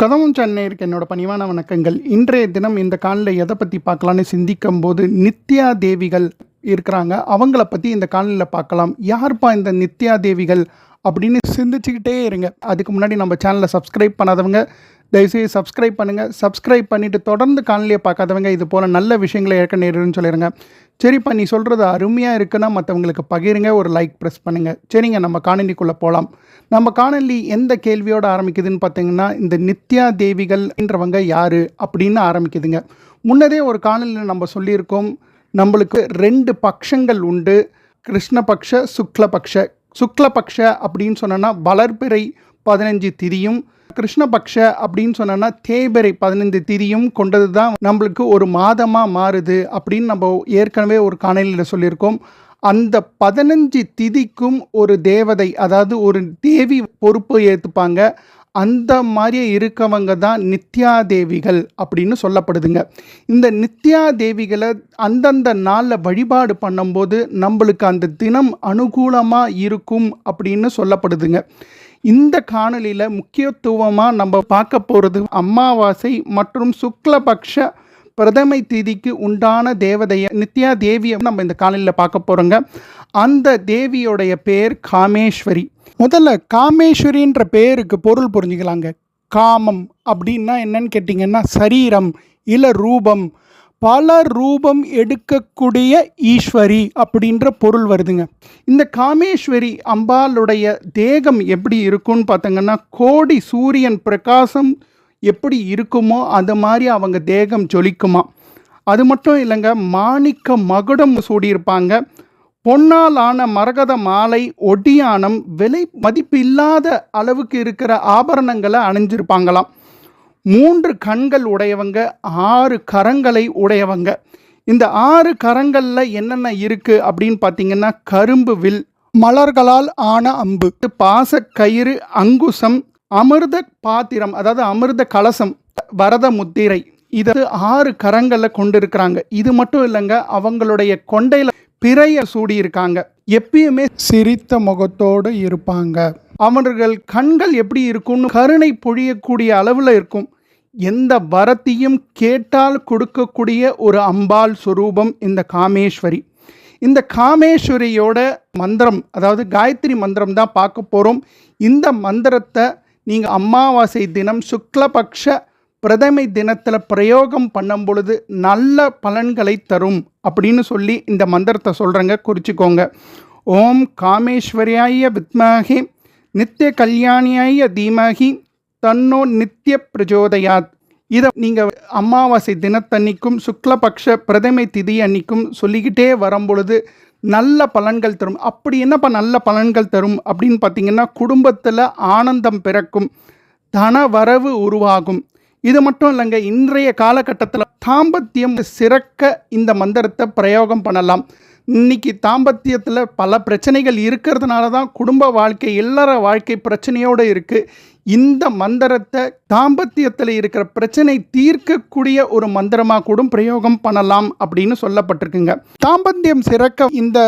கதவும் சென்னைக்கு என்னோட பணிவான வணக்கங்கள். இன்றைய தினம் இந்த காலில் எதை பற்றி பார்க்கலான்னு சிந்திக்கும் போது நித்யா தேவிகள் இருக்கிறாங்க. அவங்கள பற்றி இந்த காலில் பார்க்கலாம். யார்ப்பா இந்த நித்யா தேவிகள் அப்படின்னு சிந்திச்சுக்கிட்டே இருங்க. அதுக்கு முன்னாடி நம்ம சேனலை சப்ஸ்கிரைப் பண்ணாதவங்க தயவுசெய்து சப்ஸ்கிரைப் பண்ணுங்கள் சப்ஸ்கிரைப் பண்ணிவிட்டு தொடர்ந்து காணொலியை பார்க்காதவங்க இது போல் நல்ல விஷயங்களை ஏற்க நேருன்னு சொல்லிடுங்க சரிப்பா நீ சொல்கிறது அருமையாக இருக்குன்னா மற்றவங்களுக்கு பகிருங்க. ஒரு லைக் ப்ரெஸ் பண்ணுங்கள் சரிங்க நம்ம காணொலிக்குள்ளே போகலாம் நம்ம காணொலி எந்த கேள்வியோடு ஆரம்பிக்குதுன்னு பார்த்தீங்கன்னா இந்த நித்யா தேவிகள் என்றவங்க யார் அப்படின்னு ஆரம்பிக்குதுங்க. முன்னதே ஒரு காணொலியில் நம்ம சொல்லியிருக்கோம் நம்மளுக்கு ரெண்டு பக்ஷங்கள் உண்டு. கிருஷ்ணபக்ஷ சுக்லபக்ஷ. சுக்லபக்ஷ அப்படின்னு சொன்னோன்னா வளர்பிறை பதினஞ்சு திதியும் கிருஷ்ணபக்ஷ அப்படின்னு சொன்னோன்னா தேய்பிறை பதினைந்து திதியும் கொண்டது தான் நம்மளுக்கு ஒரு மாதமாக மாறுது அப்படின்னு நம்ம ஏற்கனவே ஒரு காணொலியில் சொல்லியிருக்கோம். அந்த பதினஞ்சு திதிக்கும் ஒரு தேவதை அதாவது ஒரு தேவி பொறுப்பு ஏற்றுப்பாங்க அந்த மாதிரி இருக்கவங்க தான் நித்யா தேவிகள் அப்படின்னு சொல்லப்படுதுங்க. இந்த நித்யா தேவிகளை அந்தந்த நாளில் வழிபாடு பண்ணும்போது நம்மளுக்கு அந்த தினம் அனுகூலமாக இருக்கும் அப்படின்னு சொல்லப்படுதுங்க. இந்த காணொலியில் முக்கியத்துவமாக நம்ம பார்க்க போகிறது அமாவாசை மற்றும் சுக்லபக்ஷ பிரதமை திதிக்கு உண்டான தேவதைய நித்யா தேவியை நம்ம இந்த காலையில் பார்க்க போகிறோங்க அந்த தேவியோடைய பேர் காமேஸ்வரி. முதல்ல காமேஸ்வரின்ற பேருக்கு பொருள் புரிஞ்சுக்கலாங்க. காமம் அப்படின்னா என்னன்னு கேட்டிங்கன்னா சரீரம் இல்லை ரூபம். பல ரூபம் எடுக்கக்கூடிய ஈஸ்வரி அப்படின்ற பொருள் வருதுங்க. இந்த காமேஸ்வரி அம்பாளுடைய தேகம் எப்படி இருக்கும்னு பார்த்தீங்கன்னா கோடி சூரியன் பிரகாசம் எப்படி இருக்குமோ அது மாதிரி அவங்க தேகம் ஜொலிக்குமா? அது மட்டும் இல்லைங்க மாணிக்க மகுடம் சூடியிருப்பாங்க. பொன்னால் ஆன மரகத மாலை ஒடியானம் விலை மதிப்பு இல்லாத அளவுக்கு இருக்கிற ஆபரணங்களை அணிஞ்சிருப்பாங்களாம். மூன்று கண்கள் உடையவங்க ஆறு கரங்களை உடையவங்க. இந்த ஆறு கரங்களில் என்னென்ன இருக்குது அப்படின்னு பார்த்தீங்கன்னா கரும்பு வில் மலர்களால் ஆன அம்பு பாசக்கயிறு அங்குசம் அமிர்த பாத்திரம் அதாவது அமிர்த கலசம் வரத முத்திரை இது ஆறு கரங்களில் கொண்டு இருக்கிறாங்க இது மட்டும் இல்லைங்க அவங்களுடைய கொண்டையில் பிறைய சூடியிருக்காங்க. எப்பயுமே சிரித்த முகத்தோடு இருப்பாங்க. அவர்கள் கண்கள் எப்படி இருக்கும்னு கருணை பொழியக்கூடிய அளவில் இருக்கும். எந்த வரத்தையும் கேட்டால் கொடுக்கக்கூடிய ஒரு அம்பாள் சுரூபம் இந்த காமேஸ்வரி. இந்த காமேஸ்வரியோட மந்திரம் அதாவது காயத்ரி மந்திரம் தான் பார்க்க போகிறோம் இந்த மந்திரத்தை நீங்கள் அமாவாசை தினம் சுக்லபக்ஷ பிரதமை தினத்தில் பிரயோகம் பண்ணும் பொழுது நல்ல பலன்களை தரும் அப்படின்னு சொல்லி இந்த மந்திரத்தை சொல்கிறேங்க குறிச்சிக்கோங்க. ஓம் காமேஸ்வரியாய வித்மாகி நித்திய கல்யாணியாய தீமகி தன்னோ நித்திய பிரஜோதயாத். இதை நீங்கள் அமாவாசை தினத்தன்னைக்கும் சுக்லபக்ஷ பிரதமை திதி அன்னைக்கும் சொல்லிக்கிட்டே வரும்பொழுது நல்ல பலன்கள் தரும். அப்படி என்னப்பா நல்ல பலன்கள் தரும்? அப்படின்னு பார்த்தீங்கன்னா குடும்பத்தில் ஆனந்தம் பிறக்கும் தன வரவு உருவாகும். இது மட்டும் இல்லைங்க இன்றைய காலகட்டத்தில் தாம்பத்தியம் சிறக்க இந்த மந்திரத்தை பிரயோகம் பண்ணலாம். இன்னைக்கு தாம்பத்தியத்தில் பல பிரச்சனைகள் இருக்கிறதுனால தான் குடும்ப வாழ்க்கை இல்லற வாழ்க்கை பிரச்சனையோடு இருக்குது இந்த மந்திரத்தை தாம்பத்தியத்தில் இருக்கிற பிரச்சனை தீர்க்கக்கூடிய ஒரு மந்திரமாக கூட பிரயோகம் பண்ணலாம் அப்படின்னு சொல்லப்பட்டிருக்குங்க. தாம்பத்தியம் சிறக்க இந்த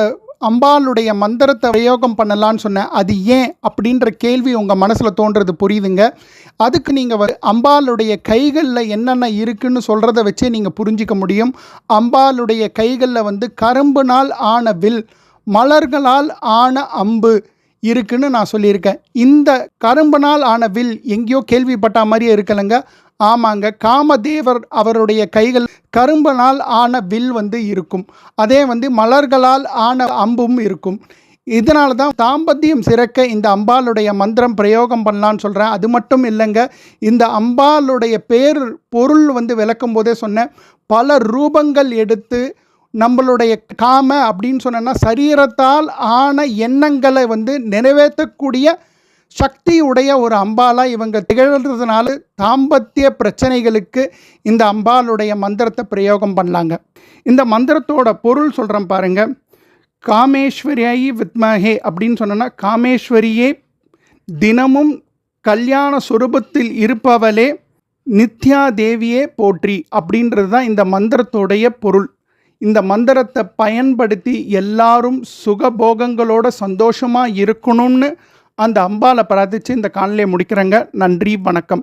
அம்பாளுடைய மந்திரத்தை பிரயோகம் பண்ணலான்னு சொன்னேன். அது ஏன் அப்படின்ற கேள்வி உங்கள் மனசில் தோன்றது புரியுதுங்க. அதுக்கு நீங்கள் அம்பாளுடைய கைகளில் என்னென்ன இருக்குன்னு சொல்கிறத வச்சே நீங்கள் புரிஞ்சிக்க முடியும். அம்பாளுடைய கைகளில் வந்து கரும்புனால் ஆன வில் மலர்களால் ஆன அம்பு இருக்குன்னு நான் சொல்லியிருக்கேன். இந்த கரும்பனால் ஆன வில் எங்கேயோ கேள்விப்பட்ட மாதிரியே இருக்கலைங்க. ஆமாங்க காமதேவர் அவருடைய கைகள் கரும்பனால் ஆன வில் வந்து இருக்கும். அதே வந்து மலர்களால் ஆன அம்பும் இருக்கும். இதனால தான் தாம்பத்தியம் சிறக்க இந்த அம்பாளுடைய மந்திரம் பிரயோகம் பண்ணலான்னு சொல்கிறேன் அது மட்டும் இல்லைங்க இந்த அம்பாளுடைய பேர் பொருள் வந்து விளக்கும் போதே சொன்னேன். பல ரூபங்கள் எடுத்து நம்மளுடைய காம அப்படின்னு சொன்னோன்னா சரீரத்தால் ஆன எண்ணங்களை வந்து நிறைவேற்றக்கூடிய சக்தி உடைய ஒரு அம்பாலாக இவங்க திகழ்கிறதுனால தாம்பத்திய பிரச்சனைகளுக்கு இந்த அம்பாளுடைய மந்திரத்தை பிரயோகம் பண்ணலாங்க. இந்த மந்திரத்தோட பொருள் சொல்கிறேன் பாருங்கள் காமேஸ்வரியாயி வித்மஹே அப்படின்னு சொன்னோன்னா காமேஸ்வரியே தினமும் கல்யாண சுரூபத்தில் இருப்பவளே நித்யா தேவியே போற்றி அப்படின்றது தான் இந்த மந்திரத்தோடைய பொருள். இந்த மந்திரத்தை பயன்படுத்தி எல்லாரும் சுகபோகங்களோட சந்தோஷமாக இருக்கணும்னு அந்த அம்பாலை பிரார்த்தித்து இந்த காணொலியை முடிக்கிறேங்க. நன்றி வணக்கம்.